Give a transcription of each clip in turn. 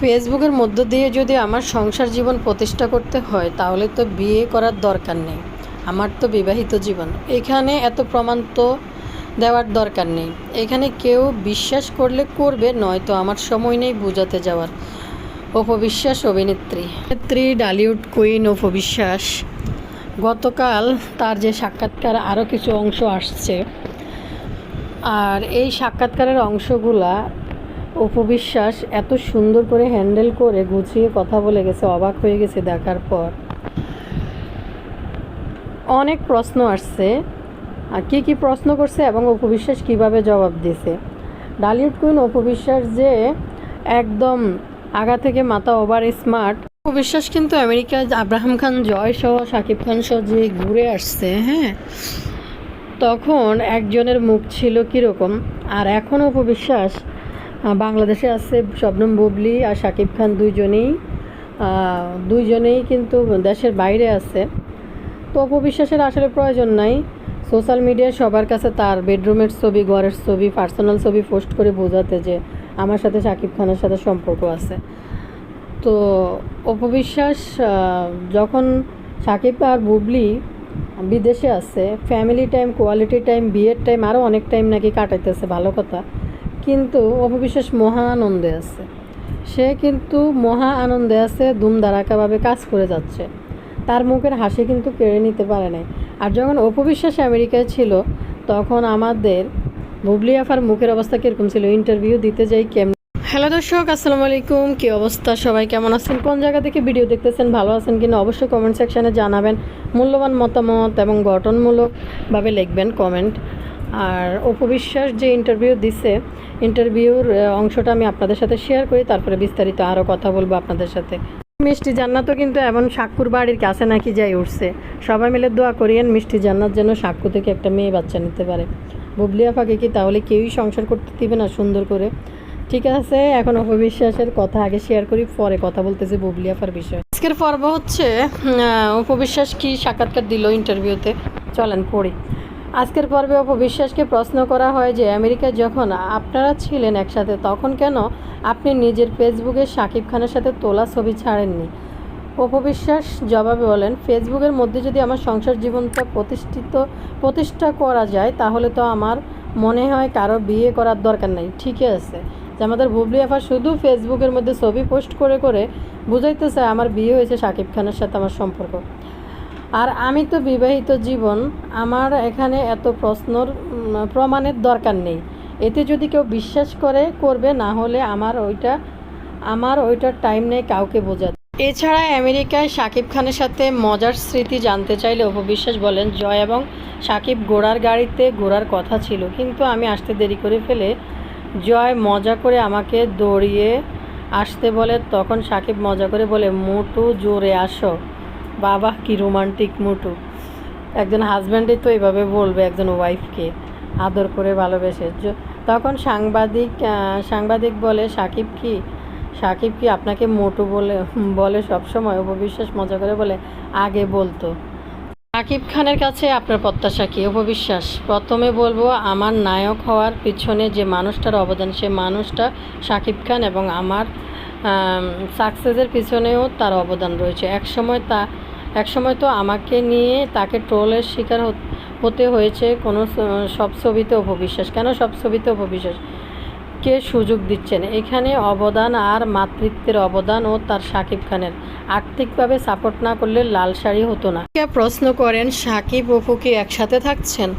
ফেসবুকের মধ্য দিয়ে যদি আমার সংসার জীবন প্রতিষ্ঠা করতে হয়, তাহলে তো বিয়ে করার দরকার নেই। আমার তো বিবাহিত জীবন। এখানে এত প্রমাণ তো দেওয়ার দরকার নেই। এখানে কেউ বিশ্বাস করলে করবে, নয়তো আমার সময় নেই বোঝাতে যাওয়ার। অপবিশ্বাস অভিনেত্রী। অভিনেত্রী, ডালিউড কুইন অপবিশ্বাস। গতকাল তার যে সাক্ষাৎকার আরও কিছু অংশ আসছে। আর এই সাক্ষাৎকারের অংশগুলা অপবিশ্বাস এত সুন্দর করে হ্যান্ডেল করে গুছিয়ে কথা বলে গেছে অবাক হয়ে গেছে দেখার পর। অনেক প্রশ্ন আসছে আর কী কী প্রশ্ন করছে এবং অপবিশ্বাস কীভাবে জবাব দিয়েছে? ডালিউড কুইন অপবিশ্বাস যে একদম আগা থেকে মাথা ওভার স্মার্ট। অপবিশ্বাস কিন্তু আমেরিকা আব্রাহাম খান জয় সহ শাকিব খান সহ যে ঘুরে আসছে হ্যাঁ তখন একজনের মুখ ছিল কীরকম? আর এখন অপবিশ্বাস আহ, বাংলাদেশে আছে শবনম বুবলি আর শাকিব খান দুইজনেই। দুইজনেই কিন্তু দেশের বাইরে আছে। তো অপবিশ্বাসের আসলে প্রয়োজন নাই। সোশ্যাল মিডিয়ায় সবার কাছে তার বেডরুমের ছবি, ঘরের ছবি, পার্সোনাল ছবি পোস্ট করে বোঝাতে যে আমার সাথে শাকিব খানের সাথে সম্পর্ক আছে। তো অপবিশ্বাস যখন সাকিব আর বুবলি বিদেশে আছে ফ্যামিলি টাইম কোয়ালিটি টাইম বিয়ের টাইম আরও অনেক টাইম নাকি কাটাইতেছে, ভালো কথা। কিন্তু অপবিশ্বাস মহা আনন্দে আছে। সে কিন্তু মহা আনন্দে আছে ধুমধারাকাভাবে কাজ করে যাচ্ছে। তার মুখের হাসি কিন্তু কেড়ে নিতে পারে নাই। আর যখন অপবিশ্বাস আমেরিকায় ছিল, তখন আমাদের বুবলি আফার মুখের অবস্থা কীরকম ছিল? ইন্টারভিউ দিতে যাই কেমন? হ্যালো দর্শক, আসসালামু আলাইকুম। কী অবস্থা? সবাই কেমন আছেন? কোন জায়গা থেকে ভিডিও দেখতেছেন, ভালো আছেন কিনা অবশ্যই কমেন্ট সেকশানে জানাবেন। মূল্যবান মতামত এবং গঠনমূলকভাবে লিখবেন কমেন্ট আর অপবিশ্বাস যে ইন্টারভিউ দিছে ইন্টারভিউর অংশটা আমি আপনাদের সাথে শেয়ার করি, তারপরে বিস্তারিত আরও কথা বলব আপনাদের সাথে। মিষ্টি জান্নাতও কিন্তু এমন সাক্ষুর বাড়ির কাছে নাকি যাই উঠছে। সবাই মিলে দোয়া করিয়েন, মিষ্টি জান্নাত যেন সাক্ষু থেকে একটা মেয়ে বাচ্চা নিতে পারে। বুবলি আপাকে কি তাহলে কেউই সংসার করতে দিবে না সুন্দর করে? ঠিক আছে, এখন অপবিশ্বাসের কথা আগে শেয়ার করি, পরে কথা বলতেছি বুবলি আপার বিষয়ে। আজকের পর্ব হচ্ছে অপবিশ্বাস কি সাক্ষাৎকার দিল ইন্টারভিউতে চলেন পড়ি। আজকের পর্বে অপবিশ্বাসকে প্রশ্ন করা হয় যে, আমেরিকায় যখন আপনারা ছিলেন একসাথে, তখন কেন আপনি নিজের ফেসবুকে শাকিব খানের সাথে তোলা ছবি ছাড়েননি? অপবিশ্বাস জবাবে বলেন, ফেসবুকের মধ্যে যদি আমার সংসার জীবনটা প্রতিষ্ঠিত, প্রতিষ্ঠা করা যায়, তাহলে তো আমার মনে হয় কারও বিয়ে করার দরকার নেই। ঠিকই আছে যে, আমাদের বুবলি আফা শুধু ফেসবুকের মধ্যে ছবি পোস্ট করে করে বুঝাইতেছে, আমার বিয়ে হয়েছে শাকিব খানের সাথে আমার সম্পর্ক। আর আমি তো বিবাহিত জীবন, আমার এখানে এত প্রশ্নর প্রমাণের দরকার নেই। এতে যদি কেউ বিশ্বাস করে, করবে, না হলে আমার ওইটা, আমার ওইটার টাইম নেই কাউকে বোঝা এছাড়া আমেরিকায় শাকিব খানের সাথে মজার স্মৃতি জানতে চাইলে অপবিশ্বাস বলেন, জয় এবং শাকিব ঘোড়ার গাড়িতে ঘোরার কথা ছিল, কিন্তু আমি আসতে দেরি করে ফেলে জয় মজা করে আমাকে দৌড়িয়ে আসতে বলে, তখন সাকিব মজা করে বলে, মোটু, জোরে আসো। বাবা, কি রোমান্টিক মোটু। একজন হাজব্যান্ডই তো এভাবে বলবে, একজন ওয়াইফকে আদর করে ভালোবেসে। তখন সাংবাদিক সাংবাদিক বলে, সাকিব কি? সাকিব কি আপনাকে মোটু বলে বলে সবসময়? অপবিশ্বাস মজা করে বলে, আগে বলতো। সাকিব খানের কাছে আপনার প্রত্যাশা কি? অপবিশ্বাস। প্রথমে বলব, আমার নায়ক হওয়ার পিছনে যে মানুষটার অবদান, সে মানুষটা সাকিব খান এবং আমার সাকসেসের পিছনেও তার অবদান রয়েছে। একসময় তা একসময় তো আমাকে নিয়ে তাকে ট্রোলের শিকার হতে হয়েছে কোনো সব ছবিতে অপবিশ্বাস। কেন সব ছবিতে অপবিশ্বাস? কে সুযোগ দিচ্ছেন? এখানে অবদান আর মাতৃত্বের অবদান ও তার সাকিব খানের। আর্থিকভাবে সাপোর্ট না করলে লাল শাড়ি হতো না। কে প্রশ্ন করেন সাকিব অপু কি একসাথে থাকছেন?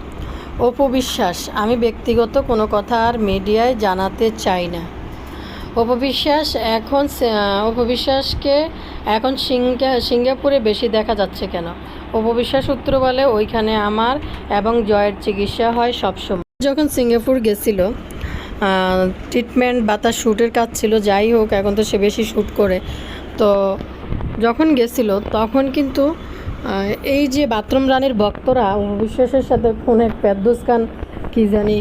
অপু বিশ্বাস, আমি ব্যক্তিগত কোনো কথা আর মিডিয়ায় জানাতে চাই না। অপবিশ্বাস এখন অপবিশ্বাসকে এখন সিঙ্গা সিঙ্গাপুরে বেশি দেখা যাচ্ছে কেন? অপবিশ্বাস সূত্র বলে ওইখানে আমার এবং জয়ের চিকিৎসা হয় সবসময়। যখন সিঙ্গাপুর গেছিল ট্রিটমেন্ট বা তার শ্যুটের কাজ ছিল, যাই হোক, এখন তো সে বেশি শ্যুট করে। তো যখন গেছিল, তখন কিন্তু এই যে বাথরুম রানীর ভক্তরা অবিশ্বাসের সাথে ফোনে পেদ্দোস খান, কি জানি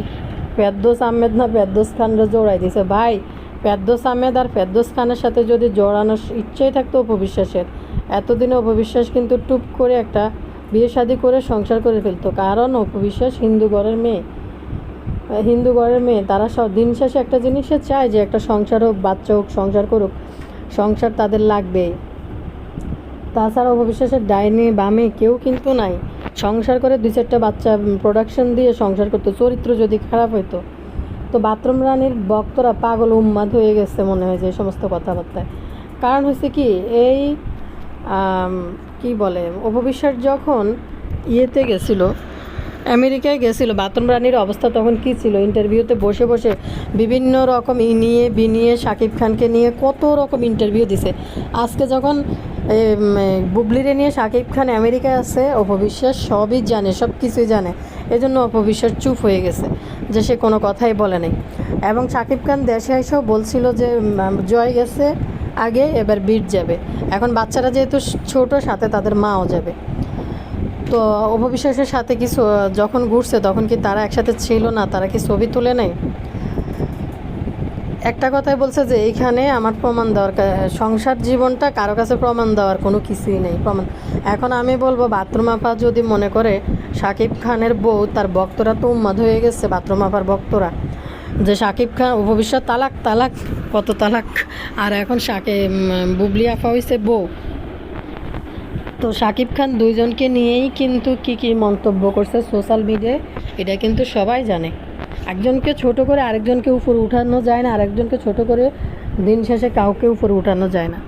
পেদ্দোস আহমেদ না পেদ্দোস খানরা জোড়াই দিছে, ভাই পেদ্দোস আহমেদ আর পেদ্দোস খানের সাথে যদি জড়ানোর ইচ্ছেই থাকতো উপবিশ্বাসের এতদিনে উপবিশ্বাস কিন্তু টুপ করে একটা বিয়ে শাদি করে সংসার করে ফেলতো। কারণ উপবিশ্বাস হিন্দু ঘরের মেয়ে। হিন্দু ঘরের মেয়ে, তারা সব দিন শেষে একটা জিনিসে চায় যে একটা সংসার হোক, বাচ্চা হোক, সংসার করুক, সংসার তাদের লাগবে তাছাড়া অপবিশ্বাসের ডাইনি, বামে কেউ কিন্তু নাই। সংসার করে দুই চারটা বাচ্চা প্রোডাকশন দিয়ে সংসার করতো। চরিত্র যদি খারাপ হতো তো বাথরুম রানীর ভক্তরা পাগল উম্মাদ হয়ে গেছে মনে হয় যে সমস্ত কথাবার্তায়। কারণ হচ্ছে কি, এই কি বলে, অপবিশ্বাস যখন ইয়েতে গেছিল আমেরিকায় গেছিল। বাথরুম রানীর অবস্থা তখন কি ছিল? ইন্টারভিউতে বসে বসে বিভিন্ন রকম ই নিয়ে, বি নিয়ে, শাকিব খানকে নিয়ে কত রকম ইন্টারভিউ দিছে। আজকে যখন বুবলিরে নিয়ে শাকিব খান আমেরিকায় আছে অপবিশ্বাস সবই জানে সব কিছুই জানে। এজন্য অপবিশ্বাস চুপ হয়ে গেছে যে সে কোনো কথাই বলে নাই। এবং শাকিব খান দেশে এসেও বলছিল যে জয় গেছে, আগে এবার বিট যাবে। এখন বাচ্চারা যেহেতু ছোট, সাথে তাদের মাও যাবে। তো অপবিশ্বাসের সাথে কি যখন ঘুরছে, তখন কি তারা একসাথে ছিল না? তারা কি ছবি তুলে নেয়? একটা কথাই বলছে যে এইখানে আমার প্রমাণ দেওয়ার সংসার জীবনটা কারও কাছে প্রমাণ দেওয়ার কোনো কিছুই নেই। প্রমাণ। এখন আমি বলব, বাথরুম আপা যদি মনে করে শাকিব খানের বউ, তার ভক্তরা তো উন্মাদ হয়ে গেছে, বাথরুম আপার ভক্তরা। যে শাকিব খান ভবিষ্যৎ তালাক তালাক, কত তালাক। আর এখন শাকে বুবলি আপা হয়েছে বউ। তো শাকিব খান দুইজনকে নিয়েই কিন্তু কি কি মন্তব্য করছে সোশ্যাল মিডিয়ায় এটা কিন্তু সবাই জানে। একজনকে ছোট করে আরেকজনকে উপরে উঠানো যায় না, আরেকজনকে ছোট করে দিন শেষে কাউকে উপরে উঠানো যায় না।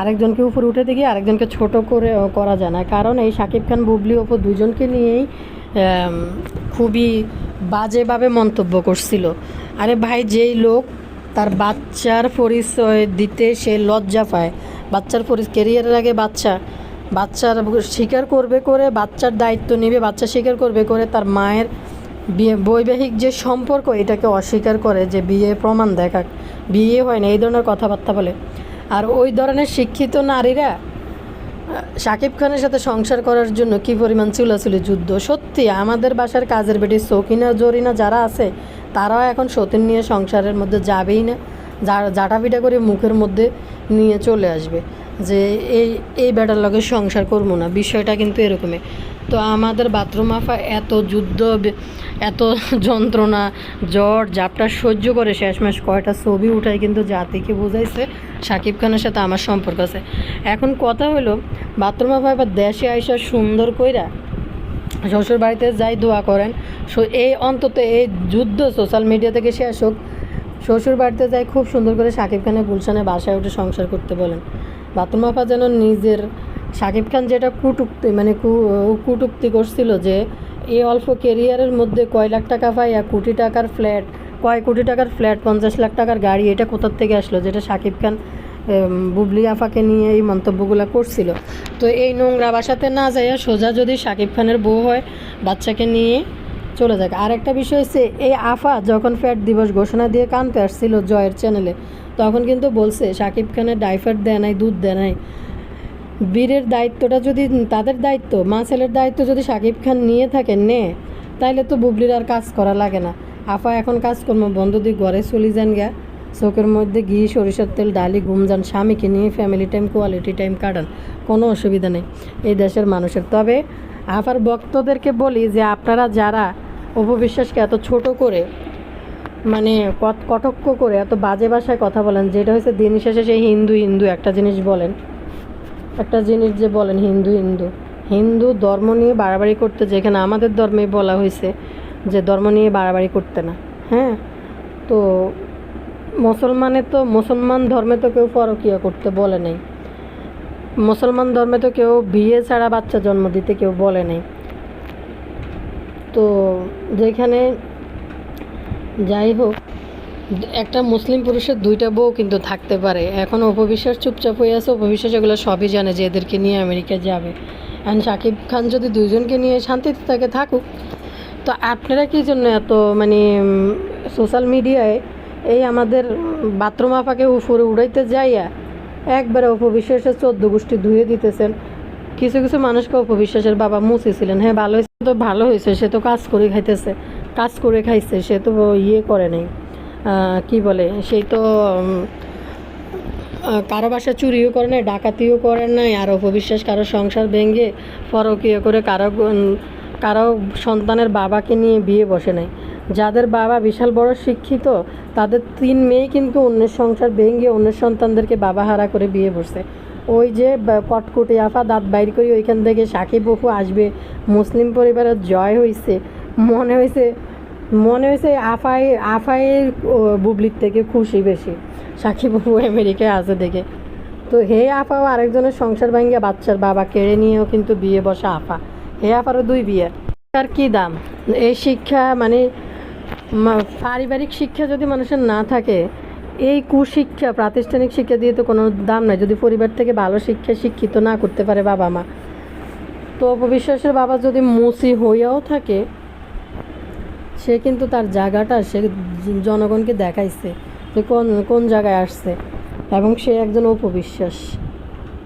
আরেকজনকে উপরে উঠে দেখি আরেকজনকে ছোট করে করা যায় না। কারণ এই শাকিব খান, বুবলি ওপর দুজনকে নিয়েই খুবই বাজেভাবে মন্তব্য করছিল। আরে ভাই, যেই লোক তার বাচ্চার পরিচয় দিতে সে লজ্জা পায়। বাচ্চার পরি কেরিয়ারের আগে বাচ্চা বাচ্চার স্বীকার করবে করে, বাচ্চার দায়িত্ব নেবে, বাচ্চা স্বীকার করবে করে তার মায়ের বিয়ে, বৈবাহিক যে সম্পর্ক এটাকে অস্বীকার করে যে বিয়ে প্রমাণ দেখাক। বিয়ে হয় না, এই ধরনের কথাবার্তা বলে। আর ওই ধরনের শিক্ষিত নারীরা শাকিব খানের সাথে সংসার করার জন্য কি পরিমাণ চুলাচুলি যুদ্ধ? সত্যি, আমাদের বাসার কাজের বেটি সকিনা, জরিনা যারা আছে, তারাও এখন সতীন নিয়ে সংসারের মধ্যে যাবেই না। যা- জাটাপিটা করে মুখের মধ্যে নিয়ে চলে আসবে। যে এই এই বেটার লগে সংসার করব না, বিষয়টা কিন্তু এরকমই। তো আমাদের বাথরুম আফা এত যুদ্ধ, এত যন্ত্রণা, জ্বর, জাপটা সহ্য করে শেষমেশ কয়টা ছবি উঠায় কিন্তু জাতিকে বোঝাইছে শাকিব খানের সাথে আমার সম্পর্ক আছে। এখন কথা হলো, বাথরুম আফা এবার দেশে আইসা সুন্দর কইরা শ্বশুর বাড়িতে যাই দোয়া করেন, সো, এই অন্তত এই যুদ্ধ সোশ্যাল মিডিয়া থেকে শেষ হোক শ্বশুর বাড়িতে যাই খুব সুন্দর করে শাকিব খানের গুলশানে বাসায় উঠে সংসার করতে বলেন। বাথরুম আপা যেন নিজের শাকিব খান যেটা কুটুক্তি মানে কুটুক্তি করছিল যে এই অল্প কেরিয়ারের মধ্যে কয় লাখ টাকা পাই আর কোটি টাকার ফ্ল্যাট কয় কোটি টাকার ফ্ল্যাট পঞ্চাশ লাখ টাকার গাড়ি, এটা কোথার থেকে আসলো? যেটা শাকিব খান বুবলি আফাকে নিয়ে এই মন্তব্যগুলো করছিল। তো এই নোংরা বাসাতে না যাইয়া সোজা যদি শাকিব খানের বউ হয়, বাচ্চাকে নিয়ে চলে যাক। আর একটা বিষয় হচ্ছে, এই আফা যখন ফ্যাট দিবস ঘোষণা দিয়ে কানতে আসছিল জয়ের চ্যানেলে, তখন কিন্তু বলছে শাকিব খানের ডাইফার দেয় নাই, দুধ দেয় নাই। বীরের দায়িত্বটা যদি, তাদের দায়িত্ব, মা ছেলের দায়িত্ব যদি শাকিব খান নিয়ে থাকে, নে, তাইলে তো বুবলির আর কাজ করা লাগে না। আফা এখন কাজকর্ম বন্ধ দিয়ে ঘরে চলে যান গা চোখের মধ্যে ঘি, সরিষার তেল, ডালি ঘুম যান, স্বামীকে নিয়ে ফ্যামিলি টাইম কোয়ালিটি টাইম কাটান। কোনো অসুবিধা নেই, এই দেশের মানুষের। তবে আফার ভক্তদেরকে বলি যে, আপনারা যারা অপবিশ্বাসকে এত ছোট করে মানে কট- কটক্ষ করে, এত বাজে ভাষায় কথা বলেন, যেটা হচ্ছে দিন শেষে সেই হিন্দু হিন্দু, একটা জিনিস বলেন। একটা জিনিস যে বলেন, হিন্দু হিন্দু। হিন্দু ধর্ম নিয়ে বাড়াবাড়ি করতে, যেখানে আমাদের ধর্মে বলা হয়েছে যে ধর্ম নিয়ে বাড়াবাড়ি করতে না হ্যাঁ? তো মুসলমানে তো, মুসলমান ধর্মে তো কেউ পরকিয়া করতে বলে নাই। মুসলমান ধর্মে তো কেউ বিয়ে ছাড়া বাচ্চা জন্ম দিতে কেউ বলে নাই। তো যেখানে যাই হোক, একটা মুসলিম পুরুষের দুইটা বউ কিন্তু থাকতে পারে। এখন অপবিশ্বাস চুপচাপ হয়ে আছে, অপবিশ্বাস এগুলো সবই জানে যে এদেরকে নিয়ে আমেরিকা যাবে। অ্যান্ড শাকিব খান যদি দুইজনকে নিয়ে শান্তিতে থাকে, থাকুক। তো আপনারা কি জন্য এত মানে সোশ্যাল মিডিয়ায় এই আমাদের বাথরুম আপাকে উপরে উড়াইতে যাইয়া একবারে অপবিশ্বাসের চোদ্দ গোষ্ঠী ধুয়ে দিতেছেন? কিছু কিছু মানুষকে অপবিশ্বাসের বাবা মুছেছিলেন। হ্যাঁ ভালো হয়েছে তো, ভালো হয়েছে। সে তো কাজ করে খাইতেছে, কাজ করে খাইছে, সে তো ইয়ে করে নাই। কি বলে সেই তো কারও বাসা চুরিও করে নাই, ডাকাতিও করে নাই, আর অপবিশ্বাস কারও সংসার ভেঙে পরকীয় করে কারও কারও সন্তানের বাবাকে নিয়ে বিয়ে বসে নাই। যাদের বাবা বিশাল বড় শিক্ষিত, তাদের তিন মেয়ে কিন্তু অন্যের সংসার ভেঙে অন্যের সন্তানদেরকে বাবা হারা করে বিয়ে বসছে। ওই যে কটকটি আফা দাঁত বাইর করি, ওইখান থেকে সাকিব বহু আসবে। মুসলিম পরিবারের জয় হয়েছে মনে হয়েছে মনে হয়েছে আফাই, আফাইয়ের বুবলির থেকে খুশি বেশি। সাকিব বহু আমেরিকায় আছে দেখে। তো হে আফাও আরেকজনের সংসার ভাঙ্গিয়া বাচ্চার বাবা কেড়ে নিয়েও কিন্তু বিয়ে বসা আফা। হে আফারও দুই বিয়ে। তার কি দাম? এই শিক্ষা মানে পারিবারিক শিক্ষা যদি মানুষের না থাকে এই কুশিক্ষা, প্রাতিষ্ঠানিক শিক্ষা দিয়ে তো কোনো দাম নাই। যদি পরিবার থেকে ভালো শিক্ষা শিক্ষিত না করতে পারে বাবা মা। তো অপবিশ্বাসের বাবা যদি মুসি হইয়াও থাকে, সে কিন্তু তার জায়গাটা, সে জনগণকে দেখাইছে যে কোন কোন জায়গায় আসছে। এবং সে একজন অপবিশ্বাস।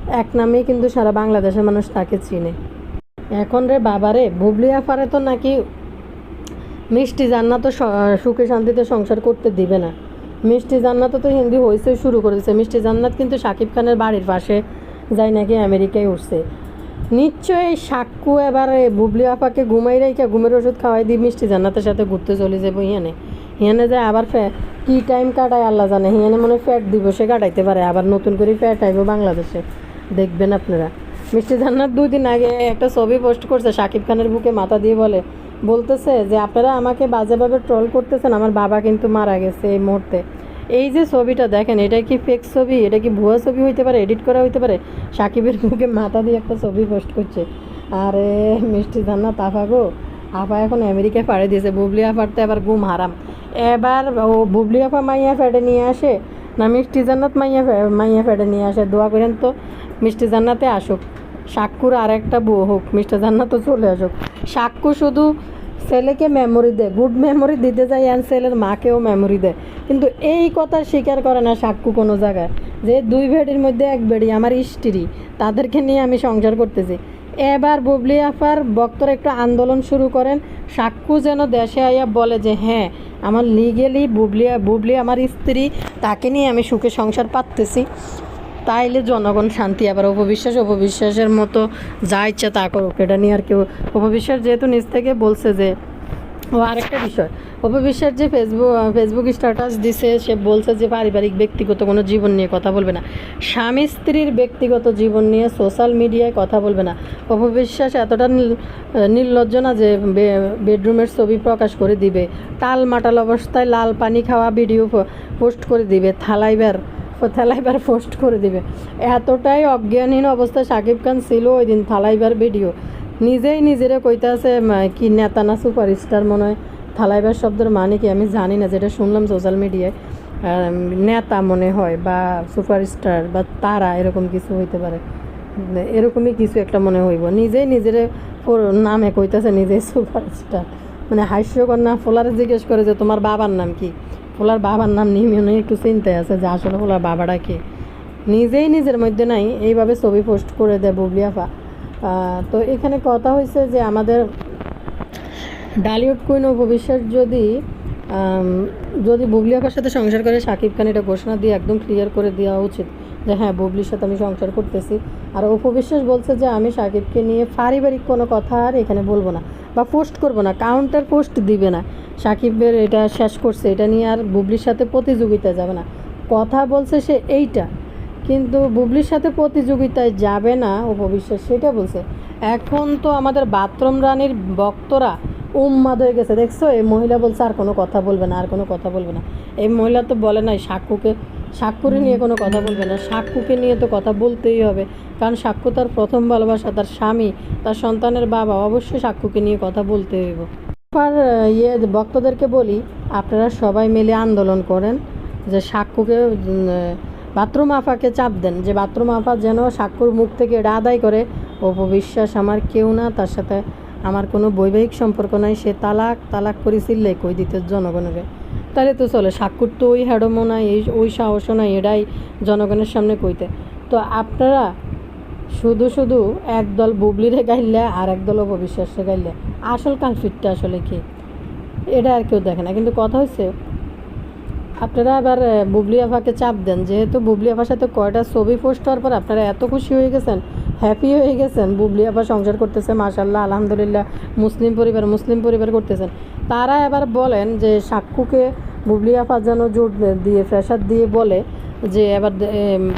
এক নামেই কিন্তু সারা বাংলাদেশের মানুষ তাকে চিনে। এখন রে বাবারে বুবলি আফারে তো নাকি মিষ্টি জান্নাতও স- সুখে শান্তিতে সংসার করতে দিবে না। মিষ্টি জান্নাতও তো হিন্দি হয়েছে শুরু করে দিচ্ছে মিষ্টি জান্নাত কিন্তু শাকিব খানের বাড়ির পাশে, যাই নাকি আমেরিকায় উঠছে। নিশ্চয়ই সাক্কু এবারে বুবলি আপাকে ঘুমাই রেখে ঘুমের ওষুধ খাওয়াই দিয়ে মিষ্টি জান্নাতের সাথে ঘুরতে চলে যাব হিয়ানে। হিয়ানে যায় আবার ফ্যা কী টাইম কাটায় আল্লাহ জানে। হিয়ানে মনে ফ্যাট দিবসে কাটাইতে পারে, আবার নতুন করে ফ্যাট আইব বাংলাদেশে। দেখবেন আপনারা। মিষ্টি জান্নাত দুই দিন আগে একটা ছবি পোস্ট করছে শাকিব খানের বুকে মাথা দিয়ে বলে বলতেছে যে, আপনারা আমাকে বাজেভাবে ট্রল করতেছেন, আমার বাবা কিন্তু মারা গেছে এই মুহূর্তে। এই যে ছবিটা দেখেন, এটা কি ফেক ছবি? এটা কি ভুয়া ছবি হইতে পারে এডিট করা হইতে পারে? সাকিবের বুকে মাথা দিয়ে একটা ছবি পোস্ট করছে। আরে, মিষ্টি জান্নাত তাফা গো। আপা এখন আমেরিকায় পাড়ে দিয়েছে, বুবলি আপারতে এবার ঘুম হারাম। এবার ও বুবলি আপা মাইয়া ফেডে নিয়ে আসে? না, মিষ্টি জান্নাত মাইয়া মাইয়া ফেডে নিয়ে আসে? দোয়া করেন তো, মিষ্টি জান্নাতে আসুক। সাক্কুর আর একটা বউ হোক মিষ্টি জান্নাতও চলে আসুক। সাক্কু শুধু ছেলেকে মেমোরি দেয় গুড মেমোরি দিতে যায় আর ছেলের মাকেও মেমোরি দেয়। কিন্তু এই কথা স্বীকার করে না সাক্কু কোনো জায়গায়, যে দুই বেডির মধ্যে এক বেডি আমার স্ত্রী, তাদেরকে নিয়ে আমি সংসার করতেছি। এবার বুবলি আফার বক্তরা একটু আন্দোলন শুরু করেন, সাক্কু যেন দেশে আইয়া বলে যে হ্যাঁ আমার লিগেলি বুবলি বুবলি আমার স্ত্রী, তাকে নিয়ে আমি সুখে সংসার পাততেছি। তাইলে জনগণ শান্তি, আবার অপবিশ্বাস, অপবিশ্বাসের মতো যা ইচ্ছা তা করুক। এটা নিয়ে আর কেউ অপবিশ্বাস যেহেতু নিজ থেকে বলছে যে ও, আরেকটা বিষয়। অপবিশ্বাস যে ফেসবুক ফেসবুক স্ট্যাটাস দিছে, সে বলছে যে পারিবারিক, ব্যক্তিগত কোনো জীবন নিয়ে কথা বলবে না। স্বামী স্ত্রীর ব্যক্তিগত জীবন নিয়ে সোশ্যাল মিডিয়ায় কথা বলবে না। অপবিশ্বাস এতটা নির- নির্লজ্জ না যে বেডরুমের ছবি প্রকাশ করে দিবে। টাল মাটাল অবস্থায় লাল পানি খাওয়া ভিডিও পোস্ট করে দিবে। থালাইবার থালাইবার পোস্ট করে দিবে। এতটাই অজ্ঞানহীন অবস্থায় সাকিব খান ছিল ওই দিন থালাইবার ভিডিও। নিজেই নিজেরে কইতাছে উম, কি নেতা না সুপারস্টার মনে হয়? থালাইবার শব্দের মানে কি আমি জানি না যেটা শুনলাম সোশ্যাল মিডিয়ায়। নেতা মনে হয় বা সুপারস্টার বা তারা এরকম কিছু হইতে পারে। এরকমই কিছু একটা মনে হইব। নিজেই নিজের নামে কইতাছে নিজেই সুপারস্টার। মানে হাস্যকর না? ফোলারে জিজ্ঞেস করে যে তোমার বাবার নাম কি? ফোলার বাবার নাম নিমিয়ে একটু চিন্তায় আছে যে আসলে ফোলার বাবাটা কে। নিজেই নিজের মধ্যে নাই, এইভাবে ছবি পোস্ট করে দেয় বুবলিয়াফা তো এখানে কথা হয়েছে যে আমাদের ডালিউড কুইন ও ভবিষ্যৎ যদি যদি বুবলিয়াফার সাথে সংসার করে সাকিব খান এটা ঘোষণা দিয়ে একদম ক্লিয়ার করে দেওয়া উচিত। যে হ্যাঁ বুবলির সাথে আমি সংসার করতেছি। আর উপবিশ্বাস বলছে যে, আমি সাকিবকে নিয়ে পারিবারিক কোনো কথা আর এখানে বলব না বা পোস্ট করব না কাউন্টার পোস্ট দিবে না। সাকিবের এটা শেষ করছে, এটা নিয়ে আর বুবলির সাথে প্রতিযোগিতা যাবে না। কথা বলছে সে এইটা, কিন্তু বুবলির সাথে প্রতিযোগিতায় যাবে না উপবিশ্বাস সেটা বলছে। এখন তো আমাদের বাথরুম রানীর বক্তরা উম্মাদ হয়ে গেছে, দেখছ? এই মহিলা বলছে আর কোনো কথা বলবে না, আর কোনো কথা বলবে না। এই মহিলা তো বলে নাই সাক্কুকে সাক্কুরে নিয়ে কোনো কথা বলবে না। সাক্ষুকে নিয়ে তো কথা বলতেই হবে। কারণ সাক্কু তার প্রথম ভালোবাসা, তার স্বামী, তার সন্তানের বাবা, অবশ্যই সাক্ষুকে নিয়ে কথা বলতে হইব। আর ইয়ে ভক্তদেরকে বলি, আপনারা সবাই মিলে আন্দোলন করেন যে সাক্ষুকে বাথরুম আফাকে চাপ দেন, যে বাথরুম আফা যেন সাক্ষুর মুখ থেকে এটা আদায় করে, অপবিশ্বাস আমার কেউ না, তার সাথে আমার কোনো বৈবাহিক সম্পর্ক নাই, সে তালাক তালাক করেছিল কই দিতে জনগণকে তাহলে তো চলে, সাক্ষুর তো ওই হ্যাডমও নাই, এই ওই সাহসও নাই, এটাই জনগণের সামনে কইতে। তো আপনারা শুধু শুধু একদল বুবলিরে গাইলে আর একদল অপবিশ্বাসে গাইলে, আসল কালফিটটা আসলে কি? এটা আর কেউ দেখে না। কিন্তু কথা হচ্ছে আপনারা আবার বুবলি আফাকে চাপ দেন। যেহেতু বুবলি আফার সাথে কয়টা ছবি পোস্ট হওয়ার পর আপনারা এত খুশি হয়ে গেছেন হ্যাপি হয়ে গেছেন, বুবলি আবার সংসার করতেছে মাশাল্লাহ আলহামদুলিল্লাহ, মুসলিম পরিবার মুসলিম পরিবার করতেছেন। তারা এবার বলেন যে সাক্ষুকে বুবলি আফা যেন জোর দিয়ে প্রেশার দিয়ে বলে যে এবার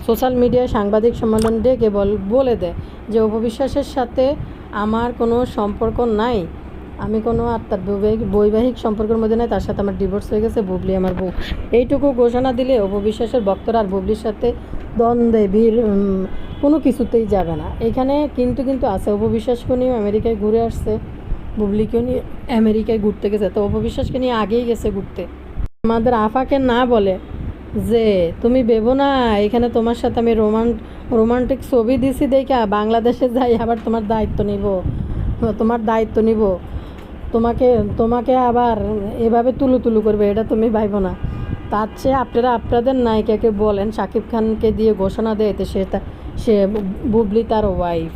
সোশ্যাল মিডিয়ায় সাংবাদিক সম্মেলন ডেকে বল, বলে দেয় যে অপবিশ্বাসের সাথে আমার কোনো সম্পর্ক নাই। আমি কোনো আত্মার বৈবাহিক বৈবাহিক সম্পর্কের মধ্যে নাই, তার সাথে আমার ডিভোর্স হয়ে গেছে, বুবলি আমার বউ। এইটুকু ঘোষণা দিলে অপবিশ্বাসের ভক্তরা আর বুবলির সাথে দ্বন্দ্বে, ভিড় কোনো কিছুতেই যাবে না। এখানে কিন্তু কিন্তু আছে অপবিশ্বাসকে নিয়ে আমেরিকায় ঘুরে আসছে, বুবলিকেও নিয়ে আমেরিকায় ঘুরতে গেছে। তো অপবিশ্বাসকে নিয়ে আগেই গেছে ঘুরতে। আমাদের আফাকে না বলে যে, তুমি ভেবো না, এখানে তোমার সাথে আমি রোমান, রোমান্টিক ছবি দিছি দেখা বাংলাদেশে যাই, আবার তোমার দায়িত্ব নিব। তোমার দায়িত্ব নিব। তোমাকে তোমাকে আবার এভাবে তুলু তুলু করবে, এটা তুমি ভাইব না। তার চেয়ে আপনারা, আপনাদের নায়িকাকে বলেন, শাকিব খানকে দিয়ে ঘোষণা দেয় সে সে বুবলি তার ওয়াইফ